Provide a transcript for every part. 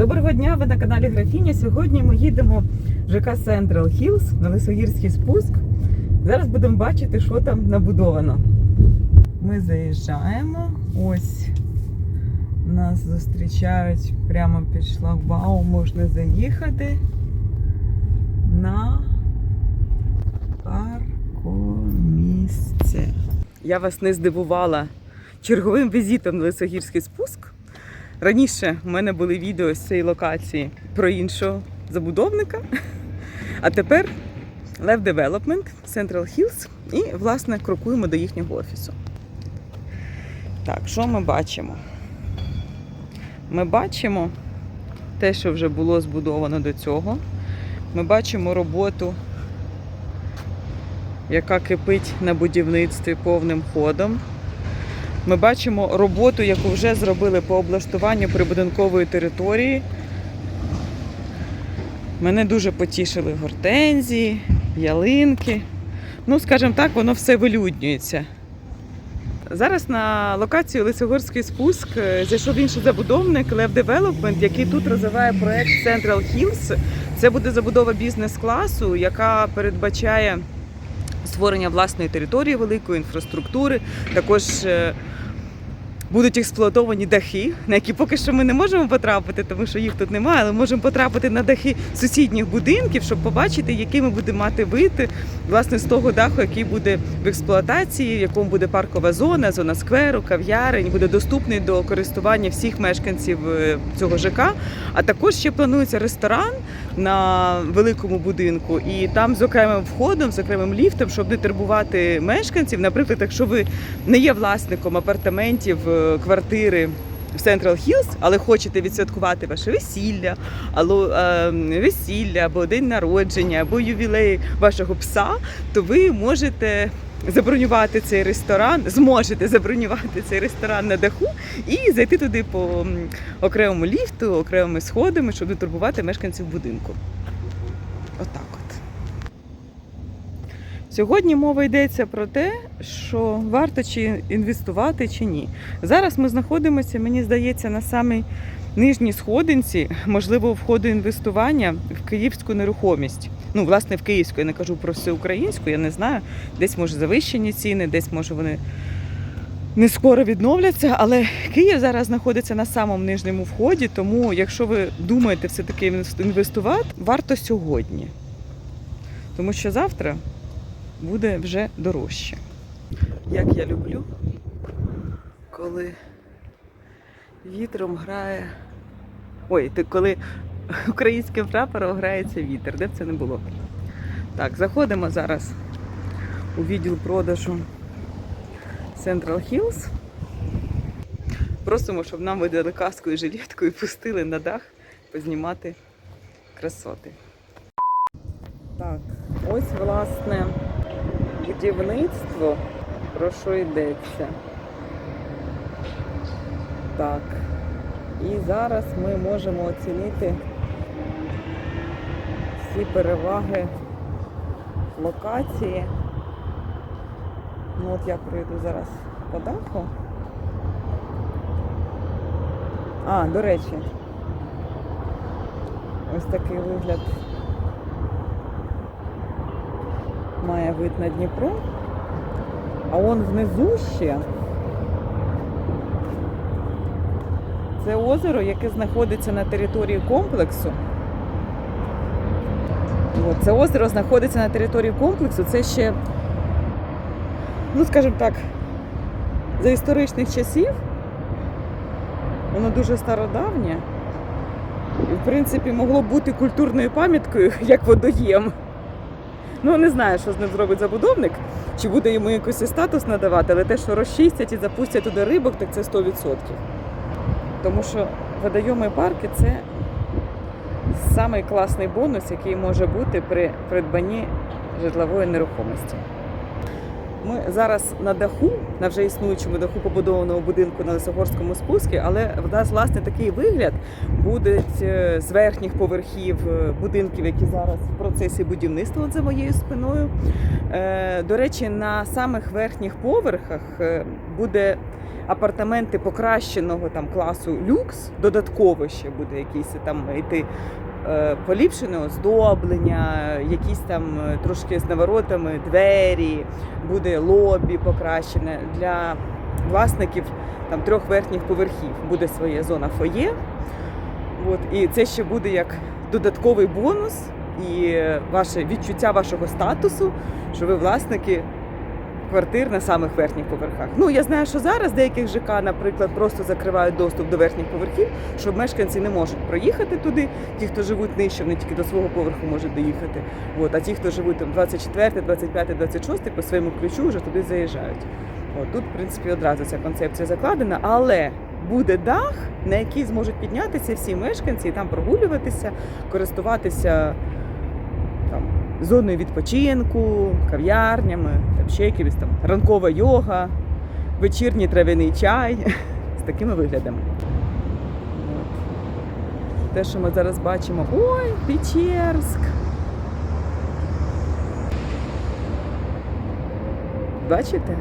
Доброго дня, ви на каналі Графіня. Сьогодні ми їдемо в ЖК Central Hills на Лисогірський спуск. Зараз будемо бачити, що там набудовано. Ми заїжджаємо. Ось нас зустрічають прямо під шлагбаум. Можна заїхати на паркомісце. Я вас не здивувала черговим візитом на Лисогірський спуск. Раніше у мене були відео з цієї локації про іншого забудовника. А тепер Lev Development, Central Hills і, власне, крокуємо до їхнього офісу. Так, що ми бачимо? Ми бачимо те, що вже було збудовано до цього. Ми бачимо роботу, яка кипить на будівництві повним ходом. Ми бачимо роботу, яку вже зробили по облаштуванню прибудинкової території. Мене дуже потішили гортензії, ялинки. Ну, скажімо так, воно все вилюднюється. Зараз на локацію Лисогорський спуск е, зайшов інший забудовник Lev Development, який тут розвиває проект Central Hills. Це буде забудова бізнес-класу, яка передбачає створення власної території великої інфраструктури. Також е, будуть експлуатовані дахи, на які поки що ми не можемо потрапити, тому що їх тут немає, але можемо потрапити на дахи сусідніх будинків, щоб побачити, який ми будемо мати вид власне з того даху, який буде в експлуатації, в якому буде паркова зона, зона скверу, кав'ярень, буде доступний до користування всіх мешканців е, цього ЖК. А також ще планується ресторан на великому будинку, і там з окремим входом, з окремим ліфтом, щоб не турбувати мешканців. Наприклад, якщо ви не є власником апартаментів, е, квартири. В Central Hills, але хочете відсвяткувати ваше весілля, або е, весілля, або день народження, або ювілей вашого пса, то ви можете забронювати цей ресторан, зможете забронювати цей ресторан на даху і зайти туди по окремому ліфту, окремими сходами, щоб не турбувати мешканців будинку. Отак от. Сьогодні мова йдеться про те, що варто чи інвестувати чи ні. Зараз ми знаходимося, мені здається, на самій нижній сходинці, можливо, входу інвестування в київську нерухомість. Ну, власне, в київську, я не кажу про всеукраїнську, я не знаю. Десь може завищені ціни, десь може вони не скоро відновляться. Але Київ зараз знаходиться на самому нижньому вході, тому якщо ви думаєте все-таки інвестувати, варто сьогодні. Тому що завтра буде вже дорожче. Як я люблю, коли вітром грає. Ой, ти коли українським прапором грається вітер, де б це не було. Так, заходимо зараз у відділ продажу Central Hills. Просимо, щоб нам видали каску і жилетку і пустили на дах познімати красоти. Так, ось власне будівництво, про що йдеться. Так. І зараз ми можемо оцінити всі переваги локації. Ну от я пройду зараз по даху. А, до речі, ось такий вигляд має вид на Дніпро. А он внизу ще це озеро, яке знаходиться на території комплексу. От, це озеро знаходиться на території комплексу. Це ще, ну скажімо так, за історичних часів. Воно дуже стародавнє. І, в принципі, могло бути культурною пам'яткою як водоєм. Ну, не знаю, що з ним зробить забудовник, чи буде йому якийсь статус надавати, але те, що розчистять і запустять туди рибок, так це 100%. Тому що водойоми і парки це самий класний бонус, який може бути при придбанні житлової нерухомості. Ми зараз на даху, на вже існуючому даху побудованого будинку на Лисогорському спуску, але в нас власне такий вигляд буде з верхніх поверхів е, будинків, які зараз в процесі будівництва от за моєю спиною. Е, До речі, на самих верхніх поверхах е, буде апартаменти покращеного там класу люкс, додатково ще буде якийсь там йти е, поліпшене оздоблення, якісь там е, трошки з наворотами двері, буде лобі покращене для власників там трьох верхніх поверхів. Буде своя зона фоє. От, і це ще буде як додатковий бонус і ваше відчуття вашого статусу, що ви власники квартир на самих верхніх поверхах. Ну я знаю, що зараз деяких ЖК, наприклад, просто закривають доступ до верхніх поверхів, щоб мешканці не можуть проїхати туди. Ті, хто живуть нижче, вони тільки до свого поверху можуть доїхати. От, а ті, хто живуть там 24, 25, 26, по своєму ключу вже туди заїжджають. От тут, в принципі, одразу ця концепція закладена, але буде дах, на який зможуть піднятися всі мешканці і там прогулюватися, користуватися зоною відпочинку, кав'ярнями, там ще якимось там ранкова йога, вечірній трав'яний чай з такими виглядами. Те, що ми зараз бачимо, ой, Печерськ. Бачите?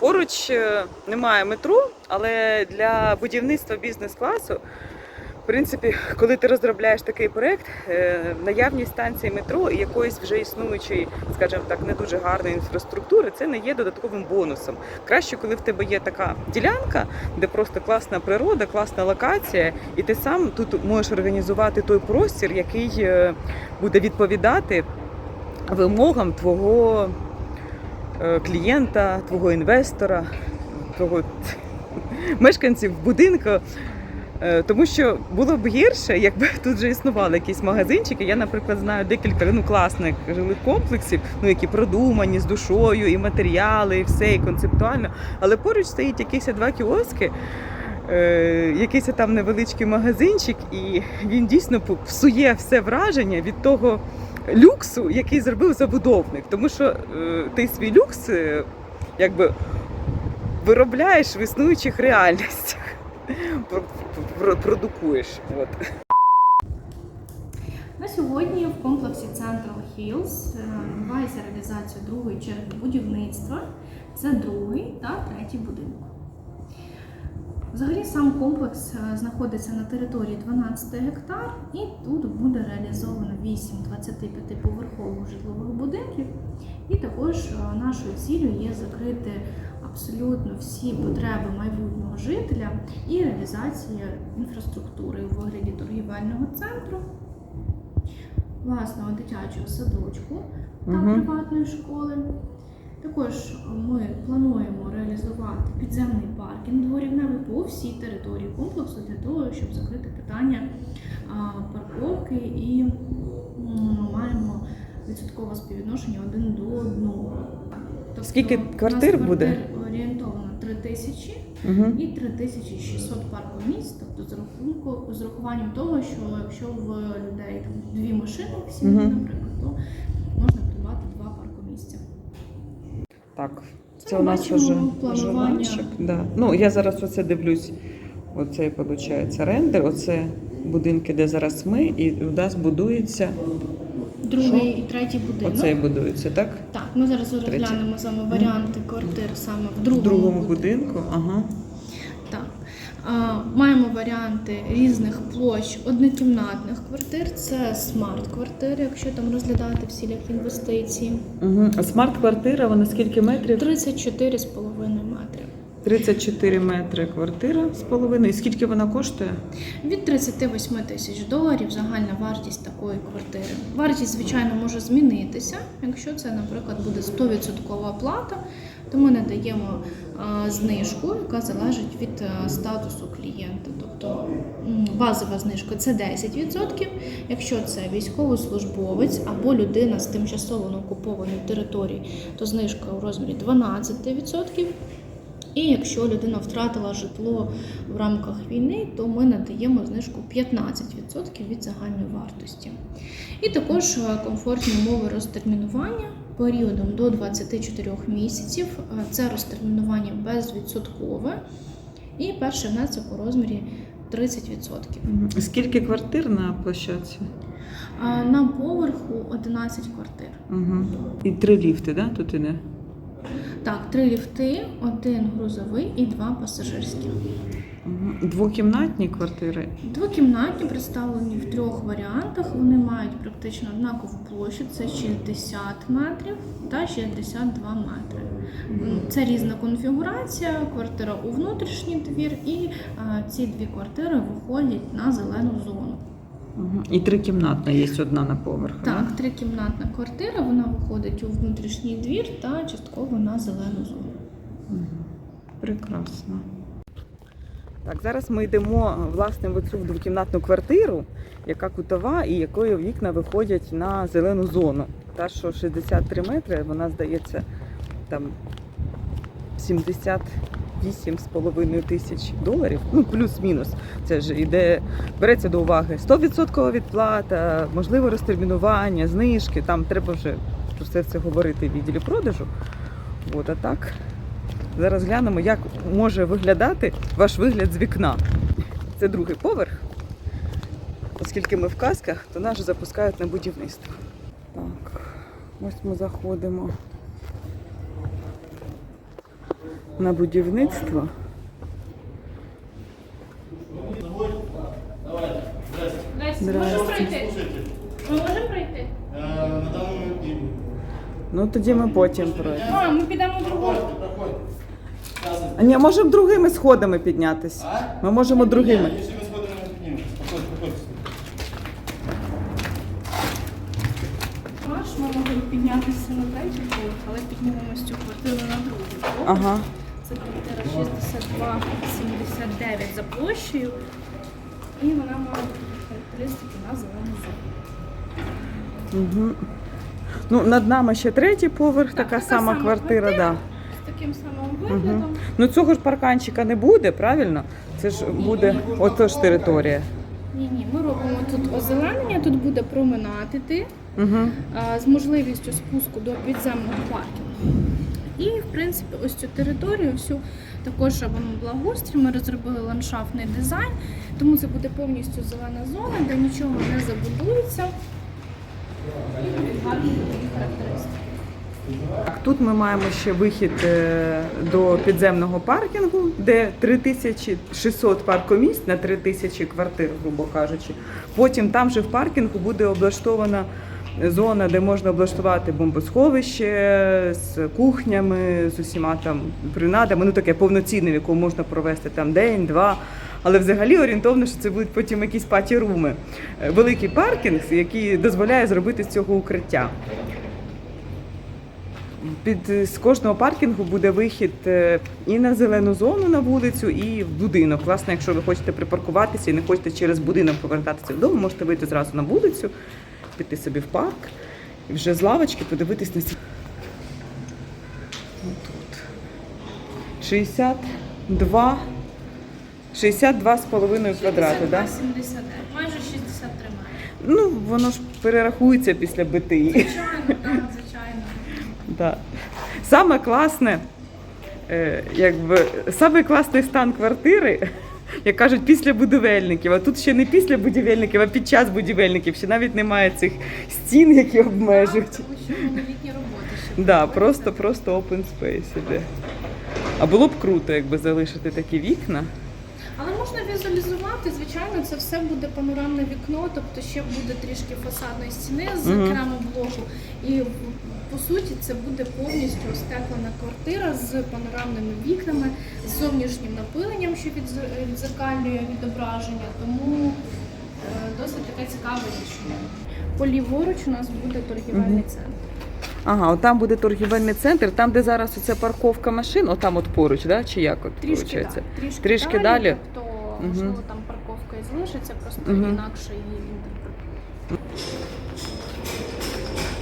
Поруч е, немає метро, але для будівництва бізнес-класу, принципі, коли ти розробляєш такий проект, е, наявність станції метро і якоїсь вже існуючої, скажімо так, не дуже гарної інфраструктури, це не є додатковим бонусом. Краще, коли в тебе є така ділянка, де просто класна природа, класна локація, і ти сам тут можеш організувати той простір, який е, буде відповідати вимогам твого е, клієнта, твого інвестора, твого мешканців будинку. Е, Тому що було б гірше, якби тут вже існували якісь магазинчики. Я, наприклад, знаю декілька ну, класних жилих комплексів, ну які продумані з душою, і матеріали, і все, і концептуально. Але поруч стоїть якісь два кіоски, е, якийсь там невеличкий магазинчик, і він дійсно псує все враження від того люксу, який зробив забудовник. Тому що е, ти свій люкс е, якби виробляєш в існуючих реальностях. Про- про- Продукуєш. От. На сьогодні в комплексі Central Hills е, відбувається реалізація другої черги будівництва. Це другий та третій будинок. Взагалі сам комплекс е, знаходиться на території 12 гектар, і тут буде реалізовано 8 25-поверхових житлових будинків. І також е, нашою цілею є закрити абсолютно всі потреби майбутнього жителя і реалізація інфраструктури у вигляді торгівельного центру, власного дитячого садочку та Мгм. приватної школи. Також ми плануємо реалізувати підземний паркінг дворівневий по всій території комплексу для того, щоб закрити питання парковки і маємо відсоткове співвідношення один до одного. Тобто Скільки нас квартир буде? Орієнтовно 3 тисячі Угу. і 3600 паркомісць, тобто з рахунку з рахуванням того, що якщо в людей там дві машини в сім'ї, Мгм. наприклад, то можна придбати два паркомісця. Так, Це це у нас вже планування. журнальчик. Да. Ну, я зараз оце дивлюсь. Оце виходить рендер, оце будинки, де зараз ми, і у нас будується. Другий і третій будинок. Оцей будується, так? Так, ми зараз розглянемо з вами варіанти квартир саме в В другому, другому будинку. будинку. Ага. Так. А, маємо варіанти різних площ однокімнатних квартир. Це смарт-квартири, якщо там розглядати всілякі інвестиції. Угу. А смарт-квартира, вона скільки метрів? 34,5 метри. 34 метри квартира з половиною. Скільки вона коштує? Від 38 тисяч доларів загальна вартість такої квартири. Вартість, звичайно, може змінитися. Якщо це, наприклад, буде 100% плата, то ми надаємо знижку, яка залежить від статусу клієнта. Тобто базова знижка це 10%. Якщо це військовослужбовець або людина з тимчасово на окупованій території, то знижка у розмірі 12%. І якщо людина втратила житло в рамках війни, то ми надаємо знижку 15% від загальної вартості. І також е, комфортні умови розтермінування періодом до 24 місяців. Е, Це розтермінування безвідсоткове і перший внесок у розмірі 30%. Скільки квартир на площадці? На поверху 11 квартир. Угу. І три ліфти, да? Тут іде? Так, три ліфти, один грузовий і два пасажирські. Двокімнатні квартири. Двокімнатні представлені в трьох варіантах. Вони мають практично однакову площу. Це 60 метрів та 62 метри. Це різна конфігурація. Квартира у внутрішній двір, і а, ці дві квартири виходять на зелену зону. І трикімнатна є одна на поверх. да? Так, трикімнатна квартира. Вона виходить у внутрішній двір та частково на зелену зону. Прекрасно. Так, зараз ми йдемо власне в цю двокімнатну квартиру, яка кутова і якої вікна виходять на зелену зону. Та, що 63 метри, вона здається там 78,5 тисяч доларів. Ну, плюс-мінус. Це ж іде, береться до уваги 100% відплата, можливе розтермінування, знижки. Там треба вже про все це говорити в відділі продажу. От, а так. Зараз глянемо, як може виглядати ваш вигляд з вікна. Це другий поверх. Оскільки ми в казках, то нас запускають на будівництво. Так, ось ми заходимо на будівництво. Здрасте. Слушайте, Ми можемо пройти? э, на данный момент не Ну тоді ми потім пройдемо. А, ми підемо другого. Проходите, проходите. Сейчас. А ні, можемо другими сходами піднятися. А? Ми можемо другими. Нет, если мы смотрим, мы поднимемся. Проходите, проходите. Аж ми могли піднятися на третій поверх, але піднімемось цю квартиру на другий поверх. Ага. Це квартира 6279 за площею. І вона має характеристики на зелену зону. Угу. Ну, над нами ще третій поверх, Так, така така сама квартира, квартира. Да. З таким самим виглядом. Ну цього ж парканчика не буде, правильно? Це ж буде ото ж територія. Ні, ні, ми робимо тут озеленення, тут буде променад іти Угу. з можливістю спуску до підземного паркінгу. І, в принципі, ось цю територію всю також робимо благоустрій. Ми розробили ландшафтний дизайн, тому це буде повністю зелена зона, де нічого не забудується. Тут ми маємо ще вихід е, до підземного паркінгу, де 3600 паркомісць на 3000 квартир, грубо кажучи. Потім там же в паркінгу буде облаштована зона, де можна облаштувати бомбосховище з кухнями, з усіма там принадами. Ну таке повноцінне, в якому можна провести там день, два. Але взагалі орієнтовно, що це будуть потім якісь паті-руми. Е, Великий паркінг, який дозволяє зробити з цього укриття. Під з кожного паркінгу буде вихід е, і на зелену зону на вулицю, і в будинок. Власне, якщо ви хочете припаркуватися і не хочете через будинок повертатися додому, можете вийти зразу на вулицю, піти собі в парк і вже з лавочки подивитись на ці. Отут. 62 62,5 квадрати, так? Да? 79, майже 63 метри. Ну, воно ж перерахується після БТІ. Звичайно, так, звичайно. Да. Саме класне, е, якби, саме класний стан квартири, як кажуть, після будівельників. А тут ще не після будівельників, а під час будівельників. Ще навіть немає цих стін, які обмежують. Тому що монолітні роботи ще. Да, просто, просто open space іде. А було б круто, якби залишити такі вікна. Але можна візуалізувати, звичайно, це все буде панорамне вікно, тобто ще буде трішки фасадної стіни з Мгм. керамоблоку. І по суті це буде повністю остеклена квартира з панорамними вікнами, з зовнішнім напиленням, що відзеркалює відображення. Тому е, досить таке цікаве рішення. По ліворуч у нас буде торгівельний центр. Ага, от там буде торгівельний центр, там, де зараз оце парковка машин, отам от поруч, да? чи як от Трішки далі. Трішки, Трішки далі? Тобто, Мгм. можливо, там парковка і залишиться, просто Мгм. інакше її інтерпретує.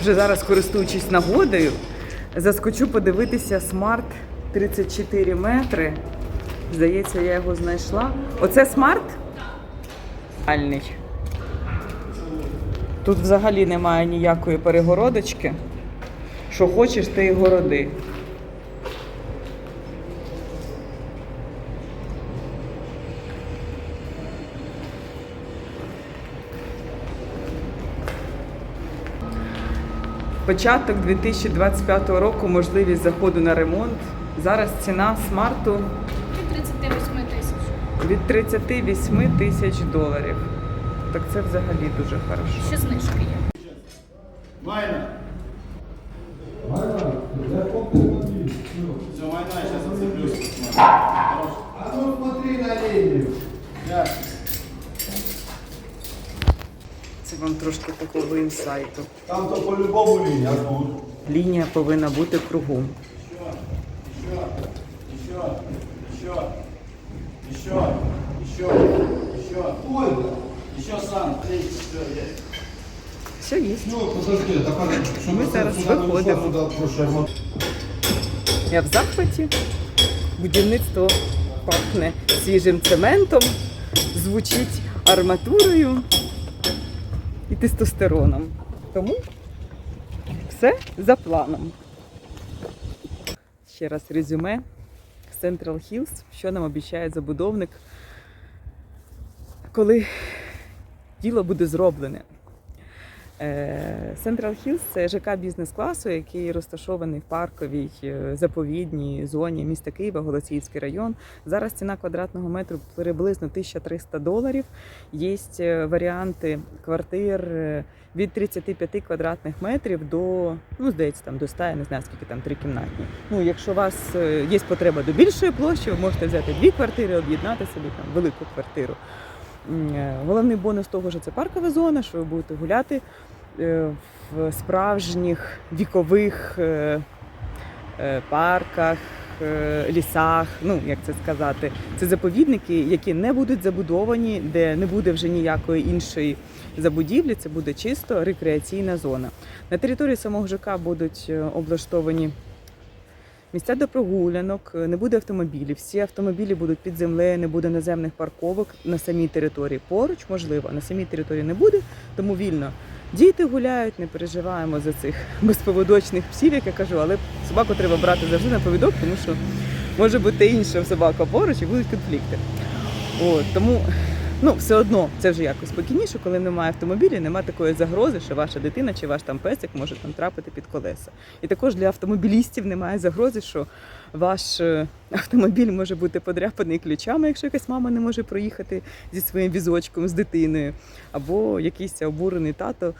Вже зараз, користуючись нагодою, заскочу подивитися смарт 34 метри. Здається, я його знайшла. Оце смарт? Тут взагалі немає ніякої перегородочки. Що хочеш, ти і городи. Початок 2025 року, можливість заходу на ремонт. Зараз ціна смарту Від 38 тисяч. від 38 тисяч доларів. Так це взагалі дуже хорошо. Ще знижки є. Майна. Майна, я помню, смотри. Все, майна, сейчас зацеплюсь. Хорош. А ну смотри на линию. Я. Це вам такого інсайту. Там то по-любому линия, а тут. Лінія повинна бути кругом. Все, є. Ну, Мы зараз виходимо. Я в захваті. Будівництво пахне свіжим цементом, звучить арматурою і тестостероном. Тому все за планом. Ще раз резюме. Central Hills, що нам обіцяє забудовник, коли діло буде зроблене. Е, Central Hills – це ЖК бізнес-класу, який розташований в парковій е, заповідній зоні міста Києва, Голосіївський район. Зараз ціна квадратного метру приблизно 1300 доларів. Є е, варіанти квартир від 35 квадратних метрів до, ну, здається, там до 100, я не знаю, скільки там трикімнатні. Ну, якщо у вас є потреба до більшої площі, ви можете взяти дві квартири, об'єднати собі там велику квартиру. Головний бонус того, що це паркова зона, що ви будете гуляти в справжніх вікових е, е, парках, е, лісах. Ну, як це сказати, це заповідники, які не будуть забудовані, де не буде вже ніякої іншої забудівлі. Це буде чисто рекреаційна зона. На території самого ЖК будуть е, облаштовані. Місця до прогулянок, е, не буде автомобілів. Всі автомобілі будуть під землею, не буде наземних парковок на самій території. Поруч, можливо, на самій території не буде, тому вільно. Діти гуляють, не переживаємо за цих безповодочних псів, як я кажу, але собаку треба брати завжди на повідок, тому що може бути інша собака поруч і будуть конфлікти. От, тому ну, все одно це вже якось спокійніше, коли немає автомобіля, немає такої загрози, що ваша дитина чи ваш там песик може там трапити під колеса. І також для автомобілістів немає загрози, що ваш е, автомобіль може бути подряпаний ключами, якщо якась мама не може проїхати зі своїм візочком з дитиною, або якийсь обурений тато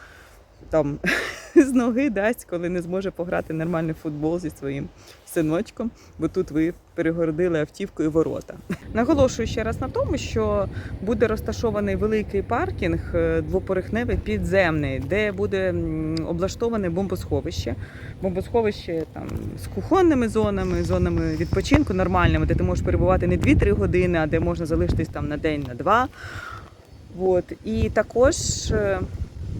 там з ноги дасть, коли не зможе пограти нормальний футбол зі своїм синочком, бо тут ви перегородили автівкою ворота. Наголошую ще раз на тому, що буде розташований великий паркінг е, двопорихневий підземний, де буде облаштоване бомбосховище. Бомбосховище там з кухонними зонами, зонами відпочинку нормальними, де ти можеш перебувати не 2-3 години, а де можна залишитись там на день, на два. От. І також е,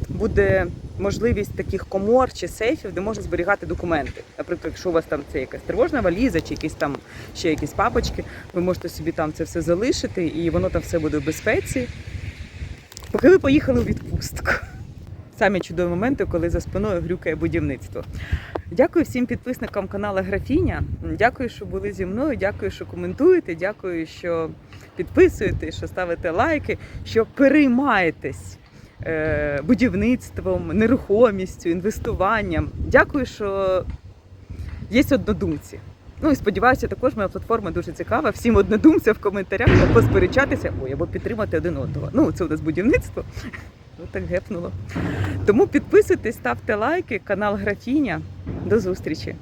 буде можливість таких комор чи сейфів, де можна зберігати документи. Наприклад, якщо у вас там це якась тривожна валіза, чи якісь там ще якісь папочки, ви можете собі там це все залишити, і воно там все буде в безпеці. Поки ви поїхали у відпустку. Самі чудові моменти, коли за спиною грюкає будівництво. Дякую всім підписникам каналу Графіня. Дякую, що були зі мною. Дякую, що коментуєте. Дякую, що підписуєте, що ставите лайки, що переймаєтесь будівництвом, нерухомістю, інвестуванням. Дякую, що є однодумці. Ну і сподіваюся, також моя платформа дуже цікава. Всім однодумцям в коментарях посперечатися ой, або підтримати один одного. Ну, це у нас будівництво. Ось так гепнуло. Тому підписуйтесь, ставте лайки, канал Графіня. До зустрічі!